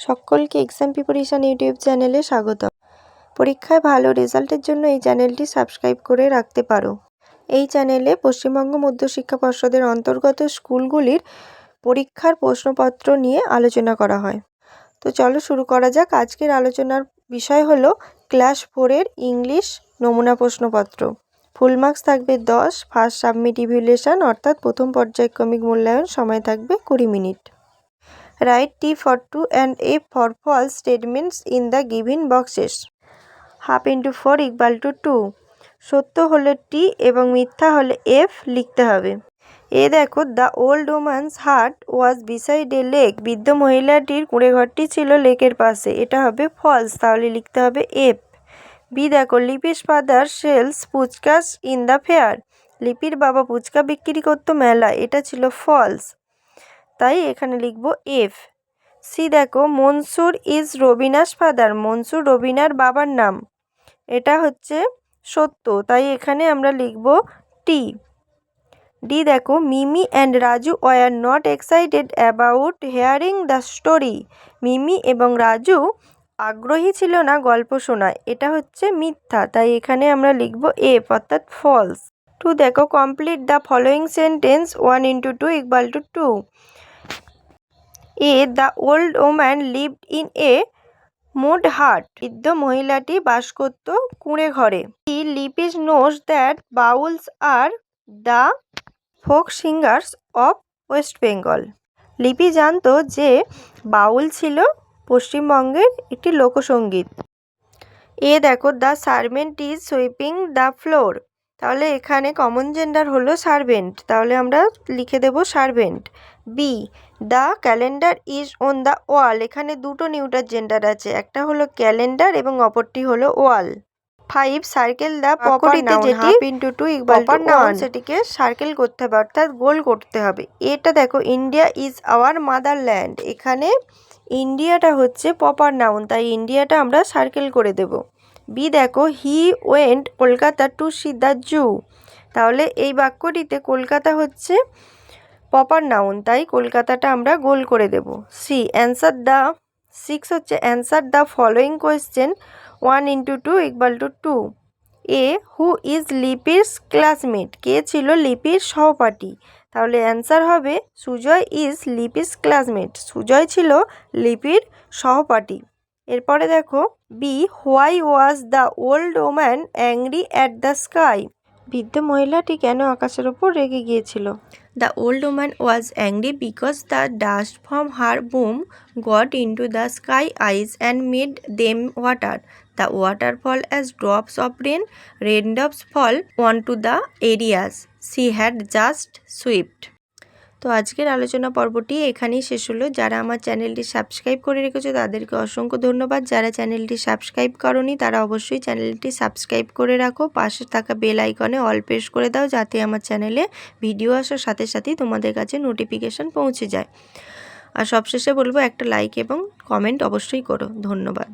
সকলকে exam preparation YouTube চ্যানেলে স্বাগত পরীক্ষায় ভালো রেজাল্টের জন্য এই চ্যানেলটি সাবস্ক্রাইব করে রাখতে পারো। এই চ্যানেলে পশ্চিমবঙ্গ মধ্যশিক্ষা পর্ষদের অন্তর্গত স্কুলগুলির পরীক্ষার প্রশ্নপত্র নিয়ে আলোচনা করা হয়। তো চলো শুরু করা যাক। আজকের আলোচনার বিষয় হলো ক্লাস ফোরের ইংলিশ নমুনা প্রশ্নপত্র। ফুল মার্কস থাকবে দশ ফার্স্ট সাবমিট ইভ্যালুয়েশন অর্থাৎ প্রথম পর্যায়ক্রমিক মূল্যায়ন সময় থাকবে কুড়ি minute. Write T for true and F for false statements in the given boxes half into four equal to two সত্য হলে টি এবং মিথ্যা হলে এফ লিখতে হবে। এ দেখো the old woman's hut was beside a lake বৃদ্ধ মহিলাটির কুঁড়েঘরটি ছিল লেকের পাশে। এটা হবে ফলস তাহলে লিখতে হবে এফ বি দেখো Lipi's father sells puchkas in the fair লিপির বাবা পুচকা বিক্রি করতো মেলা এটা ছিল ফলস তাই এখানে লিখব এফ। সি দেখো, মনসুর ইজ রবিনাস ফাদার। মনসুর রবিনার বাবার নাম। এটা হচ্ছে সত্য, তাই এখানে আমরা লিখব টি। ডি দেখো, Mimi and Raju were not excited about hearing the story. Mimi এবং রাজু আগ্রহী ছিল না গল্প শোনায় এটা হচ্ছে মিথ্যা, তাই এখানে আমরা লিখব এফ, অর্থাৎ ফলস টু দেখো complete the following sentence one into two equal to two A the old woman lived in a mud hut. বৃদ্ধ মহিলাটি বাস করত কুঁড়ে ঘরে। E Lipi's knows that Bauls are the folk singers of West Bengal Lipi জানতো যে বাউল ছিল পশ্চিমবঙ্গের একটি লোকসঙ্গীত। এ দেখো the servant is sweeping the floor তাহলে এখানে কমন জেন্ডার হলো সার্ভেন্ট তাহলে আমরা লিখে দেব servant B the calendar is on the wall. এখানে দুটো নিউটার জেন্ডার আছে একটা হলো ক্যালেন্ডার এবং অপরটি হলো ওয়াল। ফাইভ সার্কেল দ্য প্রপার্টিতে যেটি into two equal to one. সেটিকে সার্কেল করতে হবে অর্থাৎ গোল করতে হবে। এটা দেখো ইন্ডিয়া ইজ আওয়ার মাদারল্যান্ড। এখানে ইন্ডিয়াটা হচ্ছে প্রপার নাউন তাই ইন্ডিয়াটা আমরা সার্কেল করে দেব। বি দেখো he went Kolkata to see the zoo. তাহলে এই বাক্যটিতে কলকাতা হচ্ছে প্রপার নাউন তাই কলকাতাটা আমরা গোল করে দেব। সি অ্যান্সার দ্য সিক্স হচ্ছে answer the following question one into two equal to two A who is লিপির ক্লাসমেট কে ছিল লিপির সহপাঠী? তাহলে অ্যান্সার হবে, সুজয় ইজ লিপিস ক্লাসমেট সুজয় ছিল লিপির সহপাঠী। এরপরে দেখো B why was the old woman angry at the sky বৃদ্ধ মহিলাটি কেন আকাশের ওপর রেগে গিয়েছিল? The old woman was angry because the dust from her broom got into the sky eyes and made them water the water fell as drops of rain rain drops fell on to the areas she had just swept তো আজকের আলোচনা পর্বটি এখানেই শেষ হলো। যারা আমার চ্যানেলটি সাবস্ক্রাইব করে রেখেছো, তাদেরকে অসংখ্য ধন্যবাদ। যারা চ্যানেলটি সাবস্ক্রাইব করনি, তারা অবশ্যই চ্যানেলটি সাবস্ক্রাইব করে রাখো। পাশে থাকা বেল আইকনে অল প্রেস করে দাও, যাতে আমার চ্যানেলে ভিডিও আসার সাথে সাথেই তোমাদের কাছে নোটিফিকেশান পৌঁছে যায়। আর সবশেষে বলব, একটা লাইক এবং কমেন্ট অবশ্যই করো। ধন্যবাদ।